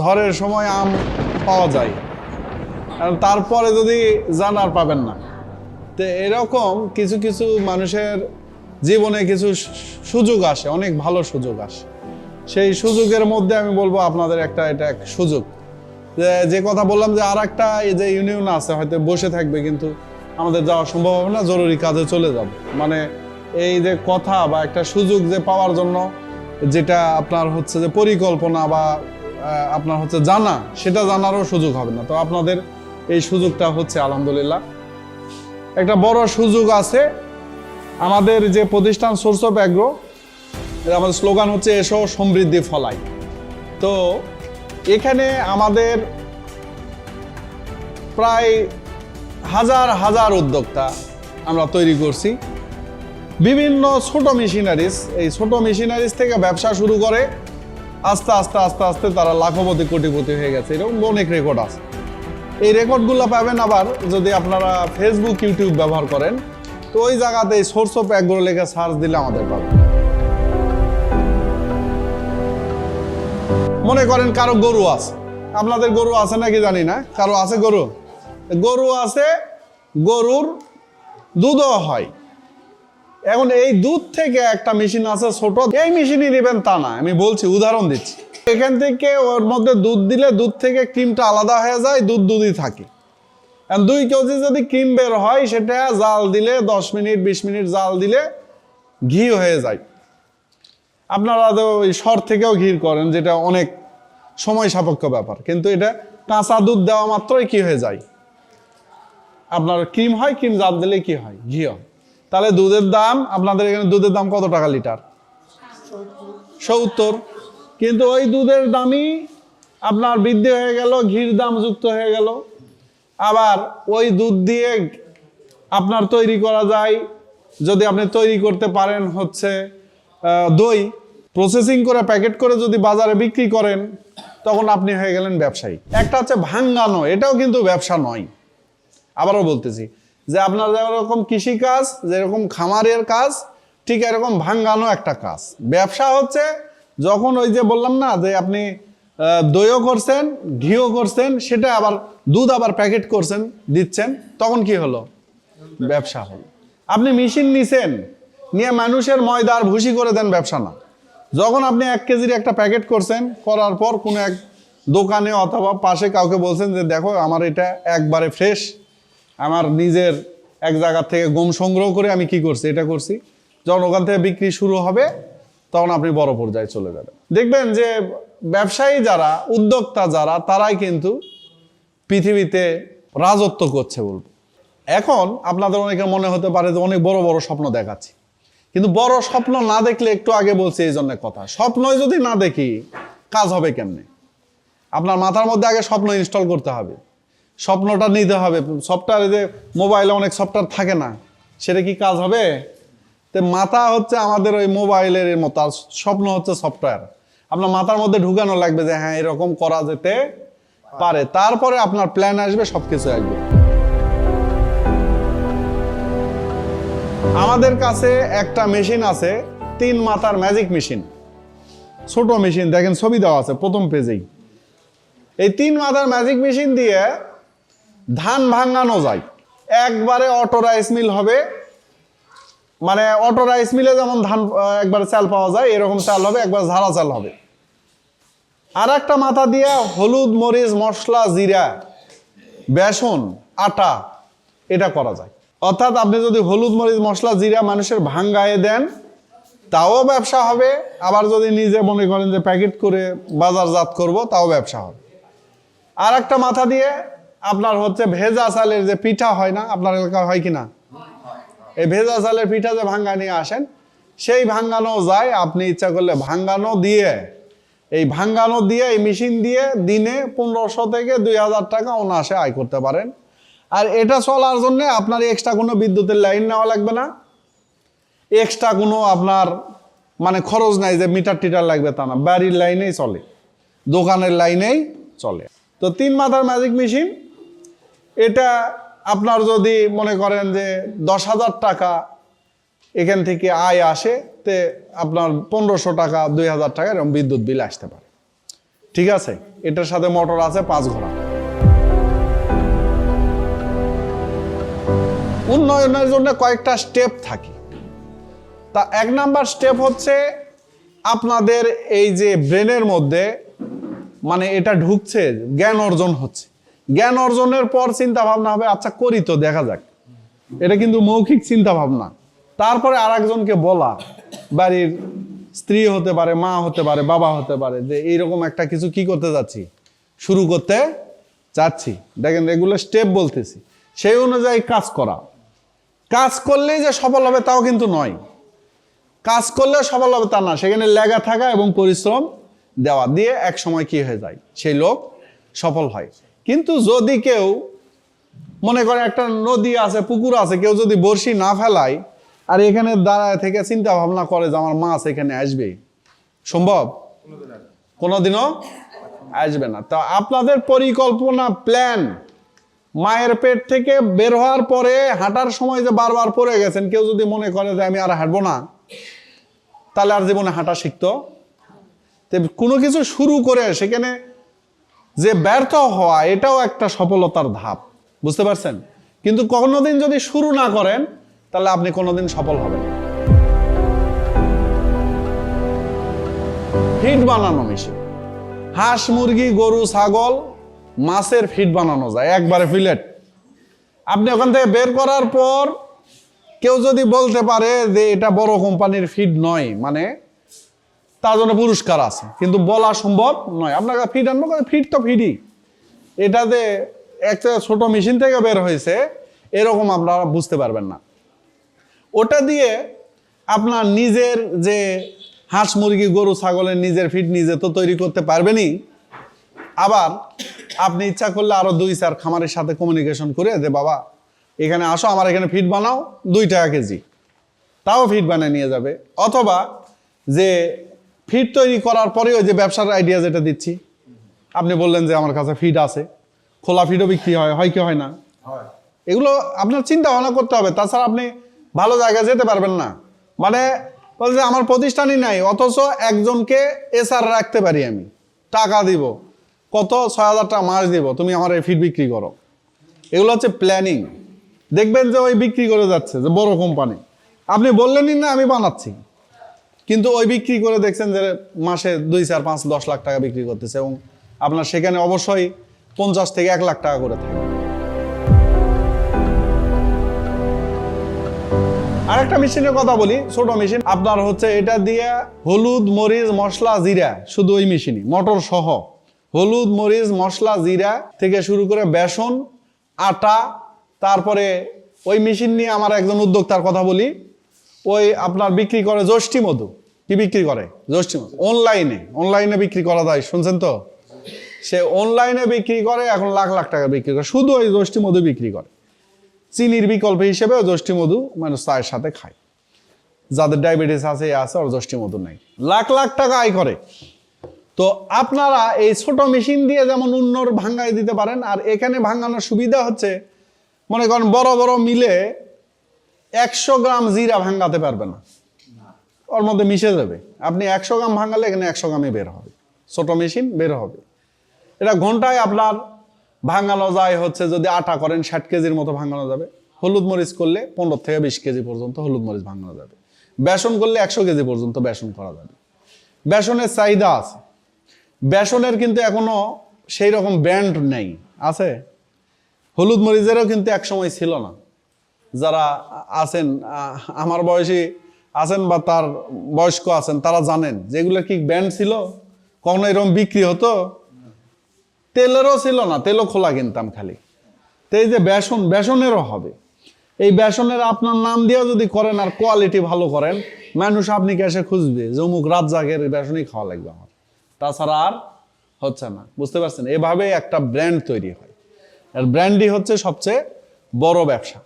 ঝড়ের সময় আম পাওয়া যায়। তারপরে যদি যান আর পাবেন না। তো এরকম কিছু কিছু মানুষের জীবনে কিছু সুযোগ আসে, অনেক ভালো সুযোগ আসে। সেই সুযোগের মধ্যে আমি বলব আপনাদের একটা, এটা এক সুযোগ। যে যে কথা বললাম যে আর একটা এই যে ইউনিয়ন আছে, হয়তো বসে থাকবে, কিন্তু আমাদের যাওয়া সম্ভব হবে না, জরুরি কাজে চলে যাব। মানে এই যে কথা বা একটা সুযোগ যে পাওয়ার জন্য, যেটা আপনার হচ্ছে যে পরিকল্পনা বা আপনার হচ্ছে জানা, সেটা জানারও সুযোগ হবে না। তো আপনাদের এই সুযোগটা হচ্ছে, আলহামদুলিল্লাহ। একটা বড় সুযোগ আছে। আমাদের যে প্রতিষ্ঠান সোর্স অফ অ্যাগ্রো আমাদের স্লোগান হচ্ছে, এসো সমৃদ্ধি ফলাই। তো এখানে আমাদের প্রায় হাজার হাজার উদ্যোক্তা আমরা তৈরি করছি। বিভিন্ন ছোট মেশিনারিজ এই ছোট মেশিনারিজ থেকে ব্যবসা শুরু করে আস্তে আস্তে আস্তে আস্তে তারা লাখপতি, কোটিপতি হয়ে গেছে। এরকম অনেক রেকর্ড আছে। এই রেকর্ডগুলো পাবেন আবার যদি আপনারা ফেসবুক ইউটিউব ব্যবহার করেন, তো ওই জায়গাতে সোর্স অফ অ্যাগ্রো লেখা সার্চ দিলে আমাদের পাবেন। মনে করেন কারও গরু আছে। আপনাদের গরু আছে নাকি জানি না। কারও আছে গরু? গরু আছে, গরুর দুধও হয়। এখন এই দুধ থেকে একটা মেশিন আছে ছোট। এই মেশিনই নেবেন তা না, আমি বলছি, উদাহরণ দিচ্ছি। এখান থেকে ওর মধ্যে দুধ দিলে দুধ থেকে ক্রিমটা আলাদা হয়ে যায়, দুধ দুধই থাকে। দুই কেজি যদি ক্রিম বের হয়, সেটা জাল দিলে, দশ মিনিট, বিশ মিনিট জাল দিলে ঘি হয়ে যায়। আপনারা তো ওই শর থেকেও ঘির করেন, যেটা অনেক সময় সাপেক্ষ ব্যাপার। কিন্তু এটা কাঁচা দুধ দেওয়া মাত্রই কি হয়ে যায়? আপনার ক্রিম হয়, ক্রিম জাল দিলে কি হয়? ঘি হয়। তাহলে দুধের দাম, আপনাদের এখানে দুধের দাম কত টাকা লিটার? সত্তর। কিন্তু ওই দুধের দামই আপনার বৃদ্ধি হয়ে গেল, ঘির দাম যুক্ত হয়ে গেল। আবার ওই দুধ দিয়ে আপনার তৈরি করা যায়। যদি আপনি তৈরি করতে পারেন হচ্ছে দই। প্রসেসিং করে, প্যাকেট করে যদি বাজারে বিক্রি করেন, তখন আপনি হয়ে গেলেন ব্যবসায়ী। একটা হচ্ছে ভাঙ্গানো, এটাও কিন্তু ব্যবসা নয়। আবারও বলতেছি যে আপনার যেরকম কৃষিকাজ যেরকম খামারের কাজ, ঠিক এরকম ভাঙ্গানো একটা কাজ। ব্যবসা হচ্ছে যখন ওই যে বললাম না, যে আপনি দইও করছেন, ঘিও করছেন, সেটা আবার দুধ আবার প্যাকেট করছেন, দিচ্ছেন, তখন কি হলো? ব্যবসা হলো। আপনি মেশিন নিছেন, নিয়ে মানুষের ময়দা আর ভুসি করে দেন, ব্যবসা না। যখন আপনি এক কেজির একটা প্যাকেট করছেন, করার পর কোনো এক দোকানে অথবা পাশে কাউকে বলছেন যে, দেখো, আমার এটা একবারে ফ্রেশ আমার নিজের এক জায়গা থেকে গম সংগ্রহ করে আমি কি করছি? এটা করছি। যখন ওখান থেকে বিক্রি শুরু হবে, তখন আপনি বড় পর্যায়ে চলে যাবেন। দেখবেন যে ব্যবসায়ী যারা, উদ্যোক্তা যারা, তারাই কিন্তু পৃথিবীতে রাজত্ব করছে বলব। এখন আপনাদের অনেকে মনে হতে পারে যে অনেক বড় বড় স্বপ্ন দেখাচ্ছি। কিন্তু বড় স্বপ্ন না দেখলে একটু আগে বলছি এই জন্য কথা। স্বপ্নই যদি না দেখি, কাজ হবে কেমনে? আপনার মাথার মধ্যে আগে স্বপ্ন ইনস্টল করতে হবে। স্বপ্নটা নিতে হবে। সফটওয়্যার যে মোবাইলে অনেক সফটওয়্যার থাকে না, সেটা কি কাজ হবে? তো মাথা হচ্ছে আমাদের ওই মোবাইলের মতো, আর স্বপ্ন হচ্ছে সফটওয়্যার আপনার মাথার মধ্যে ঢুকানো লাগবে যে হ্যাঁ এরকম করা যেতে পারে। তারপরে আপনার প্ল্যান আসবে সব কিছু আসবে। আমাদের কাছে একটা মেশিন আছে, তিন মাথার ম্যাজিক মেশিন ছোট মেশিন দেখেন, ছবি দেওয়া আছে, প্রথম পেজেই এই। তিন মাথার ম্যাজিক মেশিন দিয়ে ধান ভাঙানো যায়। একবারে অটো রাইস মিল হবে। মানে অটো রাইস মিলে যেমন ধান একবার চাল পাওয়া যায়, এরকম চাল হবে, একবার ঝাড়া চাল হবে। আর একটা মাথা দিয়ে হলুদ, মরিচ, মশলা, জিরা, বেসন, আটা, এটা করা যায়। অর্থাৎ আপনি যদি হলুদ, মরিচ, মশলা, জিরা মানুষের ভাঙ্গায়ে দেন, তাও ব্যবসা হবে। আবার যদি নিজে মনে করেন যে প্যাকেট করে বাজারজাত করব, তাও ব্যবসা হবে। আর একটা মাথা দিয়ে আপনার হচ্ছে ভেজা চালের যে পিঠা হয় না, আপনার এলাকায় হয় কি না? এই ভেজা চালের পিঠা যে ভাঙ্গা নিয়ে আসেন, সেই ভাঙ্গানো যায়, আপনি ইচ্ছা করলে ভাঙ্গানো দিয়ে, এই ভাঙ্গানো দিয়ে, এই মেশিন দিয়ে দিনে পনেরোশো থেকে দুই হাজার টাকা অনায়াসে আয় করতে পারেন। আর এটা চলার জন্য আপনার এক্সট্রা কোনো বিদ্যুতের লাইন নেওয়া লাগবে না। এক্সট্রা কোনো আপনার মানে খরচ নাই যে মিটার টিটার লাগবে তা না, বাড়ির লাইনেই চলে, দোকানের লাইনেই চলে। তো তিন মাথার ম্যাজিক মেশিন এটা আপনার যদি মনে করেন যে দশ হাজার টাকা এখান থেকে আয় আসে, তে আপনার পনেরোশো টাকা, দুই হাজার টাকা এরকম বিদ্যুৎ বিল আসতে পারে। ঠিক আছে? এটার সাথে মোটর আছে, পাঁচ ঘোড়া। উন্নয়নের জন্য কয়েকটা স্টেপ থাকে। তা এক নাম্বার স্টেপ হচ্ছে আপনাদের এই যে ব্রেনের মধ্যে মানে এটা ঢুকছে, জ্ঞান অর্জন হচ্ছে। জ্ঞান অর্জনের পর চিন্তা ভাবনা হবে আচ্ছা করি তো, দেখা যাক। এটা কিন্তু মৌখিক চিন্তা ভাবনা তারপরে আর একজনকে বলা, বাড়ির স্ত্রী হতে পারে, মা হতে পারে, বাবা হতে পারে, যে এইরকম একটা কিছু কি করতে যাচ্ছি? শুরু করতে চাচ্ছি। দেখেন, এগুলো স্টেপ বলতেছি। সেই অনুযায়ী কাজ করা। কাজ করলেই যে সফল হবে তাও কিন্তু নয়। কাজ করলে সফল হবে তা না। সেখানে লেগা থাকা এবং পরিশ্রম দেওয়া। দিয়ে এক সময় কি হয়ে যায়? সেই লোক সফল হয়। কিন্তু যদি কেউ মনে করে একটা নদী আছে, পুকুর আছে, কেউ যদি বড়শি না ফেলায় আর এখানে দাঁড়ায় থেকে চিন্তা ভাবনা করে যে আমার মাছ এখানে আসবে সম্ভব? কোনোদিনও আসবে না। তা আপনাদের পরিকল্পনা প্ল্যান মায়ের পেট থেকে বের হওয়ার পরে হাঁটার সময় যে বারবার পড়ে গেছেন, কেউ যদি মনে করে যে আমি আর হাঁটবো না, তাহলে আর জীবনে হাঁটা শিখতো? কোনো কিছু শুরু করে সেখানে যে ব্যর্থ হওয়া, এটাও একটা সফলতার ধাপ। বুঝতে পারছেন? কিন্তু কোনোদিন যদি শুরু না করেন, তাহলে আপনি কোনোদিন সফল হবেন। ফিড বানানো মেশিন। হাঁস, মুরগি, গরু, ছাগল, মাছের ফিড বানানো যায়, একবারে ফিলেট আপনি ওখান থেকে বের করার পর কেউ যদি বলতে পারে যে এটা বড় কোম্পানির ফিড নয় মানে তার জন্য পুরস্কার আছে। কিন্তু বলা সম্ভব নয়। আপনাকে ফিড আনব ফিড তো ফিডই এটাতে একটা ছোট মেশিন থেকে বের হয়েছে, এরকম আপনারা বুঝতে পারবেন না। ওটা দিয়ে আপনার নিজের যে হাঁস মুরগি, গরু, ছাগলের নিজের ফিড নিজে তো তৈরি করতে পারবেনই। আবার আপনি ইচ্ছা করলে আরও দুই চার খামারের সাথে কমিউনিকেশন করে যে, বাবা, এখানে আসো, আমার এখানে ফিড বানাও, দুই টাকা কেজি। তাও ফিড বানিয়ে নিয়ে যাবে। অথবা যে ফিড তৈরি করার পরেও যে ব্যবসার আইডিয়া যেটা দিচ্ছি। আপনি বললেন যে আমার কাছে ফিড আছে। খোলা ফিডও বিক্রি হয় হয় কি হয় না? এগুলো আপনার চিন্তা ভাবনা করতে হবে। তাছাড়া আপনি ভালো জায়গায় যেতে পারবেন না। মানে বলছে আমার প্রতিষ্ঠানই নাই অথচ একজনকে এসআর রাখতে পারি আমি। টাকা দিব। কত? ছয় হাজার টাকা মাস দিব। তুমি আমার এই ফিড বিক্রি করো। এগুলো হচ্ছে প্ল্যানিং দেখবেন যে ওই বিক্রি করে যাচ্ছে যে বড় কোম্পানি আপনি বললেনই না আমি বানাচ্ছি। কিন্তু ওই বিক্রি করে দেখছেন যে মাসে দুই, চার, পাঁচ, দশ লাখ টাকা বিক্রি করতেছে এবং আপনার সেখানে অবশ্যই পঞ্চাশ থেকে এক লাখ টাকা করে থাকে। আরেকটা মেশিনের কথা বলি, ছোট মেশিন। আপনার হচ্ছে এটা দিয়ে হলুদ, মরিচ, মশলা, জিরা, শুধু ওই মেশিনই, মটর সহ। হলুদ, মরিচ, মশলা, জিরা থেকে শুরু করে বেসন, আটা, তারপরে ওই মেশিন নিয়ে আমার একজন উদ্যোক্তার কথা বলি, ওই আপনার বিক্রি করে জ্যৈষ্ঠী মধু। কি বিক্রি করে? জ্যৈষ্ঠী মধু অনলাইনে অনলাইনে বিক্রি করা যায় শুনছেন তো? সে অনলাইনে বিক্রি করে এখন লাখ লাখ টাকা বিক্রি করে। শুধু ওই জ্যৈষ্ঠী মধু বিক্রি করে। চিনির বিকল্প হিসেবে জ্যৈষ্ঠী মধু মানুষ চায়ের সাথে খায়। যাদের ডায়াবেটিস আছে এ আছে ওর জ্যৈষ্ঠী মধু নেই। লাখ লাখ টাকা আয় করে। তো আপনারা এই ছোট মেশিন দিয়ে যেমন উন্নর ভাঙ্গাই দিতে পারেন আর এখানে ভাঙানোর সুবিধা হচ্ছে মনে করেন বড় বড় মিলে একশো গ্রাম জিরা ভাঙাতে পারবে না। ওর মধ্যে মিশে যাবে। আপনি একশো গ্রাম ভাঙালে এখানে একশো গ্রামই বের হবে। ছোট মেশিন বের হবে। এটা ঘন্টায় আপনার ভাঙানো যায় হচ্ছে যদি আটা করেন, ষাট কেজির মতো ভাঙানো যাবে। হলুদ মরিচ করলে পনেরো থেকে বিশ কেজি পর্যন্ত হলুদ মরিচ ভাঙানো যাবে। বেসন করলে একশো কেজি পর্যন্ত বেসন করা যাবে। বেসনের চাহিদা আছে। বেসনের কিন্তু এখনও সেই রকম ব্র্যান্ড নেই। আছে? হলুদ মরিচেরও কিন্তু এক সময় ছিল না। যারা আছেন আমার বয়সী আছেন বা তার বয়স্ক আছেন, তারা জানেন। যেগুলো কি ব্র্যান্ড ছিল, কখনো এরকম বিক্রি হতো? তেলেরও ছিল না, তেলও খোলা কিনতাম খালি। তো এই যে বেসন, বেসনেরও হবে। এই বেসনের আপনার নাম দিয়েও যদি করেন আর কোয়ালিটি ভালো করেন, মানুষ আপনি ক্যাশে খুঁজবে যে অমুক রাত জাগের বেসনই খাওয়া লাগবে আমার। তাছাড়া আর হচ্ছে না, বুঝতে পারছেন? এভাবে একটা ব্র্যান্ড তৈরি হয়। আর ব্র্যান্ডই হচ্ছে সবচেয়ে বড় ব্যবসা।